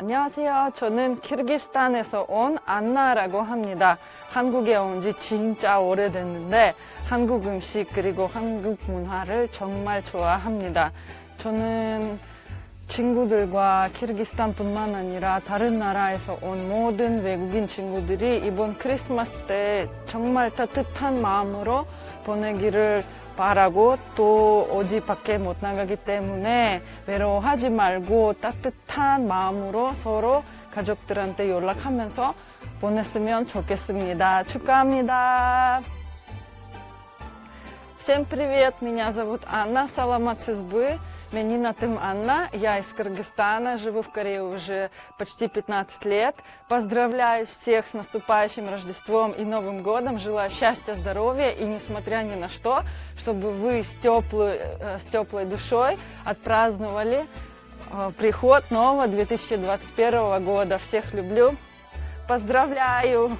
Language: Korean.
안녕하세요. 저는 키르기스탄에서 온 안나라고 합니다. 한국에 온 지 진짜 오래됐는데 한국 음식 그리고 한국 문화를 정말 좋아합니다. 저는 친구들과 키르기스탄뿐만 아니라 다른 나라에서 온 모든 외국인 친구들이 이번 크리스마스 때 정말 따뜻한 마음으로 보내기를 바라고 또 어디 밖에 못 나가기 때문에 외로워하지 말고 따뜻한 마음으로 서로 가족들한테 연락하면서 보냈으면 좋겠습니다. 축하합니다. Всем привет, меня зовут Анна Саламат. Меня Тым Анна, я из Кыргызстана, живу в Корее уже почти 15 лет. Поздравляю всех с наступающим Рождеством и Новым годом. Желаю счастья, здоровья и, несмотря ни на что, чтобы вы с теплой, э, с теплой душой отпраздновали э, приход нового 2021 года. Всех люблю. Поздравляю!